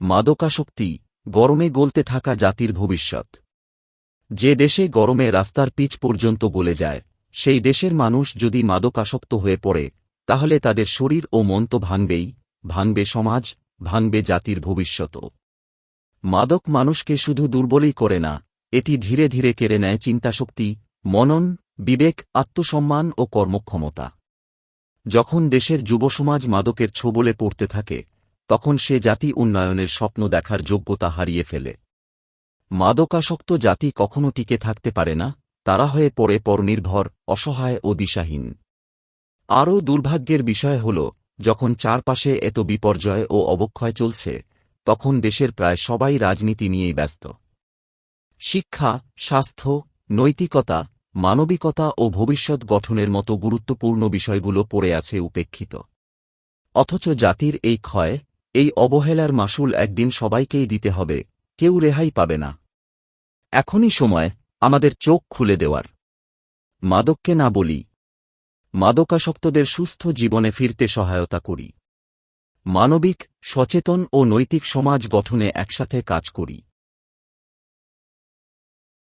মাদকাসক্তি গরমে গলতে থাকা জাতির ভবিষ্যৎ। যে দেশে গরমে রাস্তার পিচ পর্যন্ত গলে যায়, সেই দেশের মানুষ যদি মাদকাসক্ত হয়ে পড়ে, তাহলে তাদের শরীর ও মন তো ভাঙবেই, ভাঙবে সমাজ, ভাঙবে জাতির ভবিষ্যৎও মাদক মানুষকে শুধু দুর্বলই করে না, এটি ধীরে ধীরে কেড়ে নেয় চিন্তাশক্তি, মনন, বিবেক, আত্মসম্মান ও কর্মক্ষমতা। যখন দেশের যুবসমাজ মাদকের ছোবলে পড়তে থাকে তখন সে জাতি উন্নয়নের স্বপ্ন দেখার যোগ্যতা হারিয়ে ফেলে। মাদকাসক্ত জাতি কখনো টিকে থাকতে পারে না, তারা হয়ে পড়ে পরনির্ভর, অসহায় ও দিশাহীন। আরও দুর্ভাগ্যের বিষয় হল, যখন চারপাশে এত বিপর্যয় ও অবক্ষয় চলছে, তখন দেশের প্রায় সবাই রাজনীতি নিয়েই ব্যস্ত। শিক্ষা, স্বাস্থ্য, নৈতিকতা, মানবিকতা ও ভবিষ্যৎ গঠনের মতো গুরুত্বপূর্ণ বিষয়গুলো পড়ে আছে উপেক্ষিত। অথচ জাতির এই ক্ষয় এই অবহেলার মাসুল একদিন সবাইকেই দিতে হবে, কেউ রেহাই পাবে না। এখনই সময়, আমাদের চোখ খুলে দেওয়ার। মাদককে না বলি। মাদকাসক্তদের সুস্থ জীবনে ফিরতে সহায়তা করি। মানবিক, সচেতন ও নৈতিক সমাজ গঠনে একসাথে কাজ করি।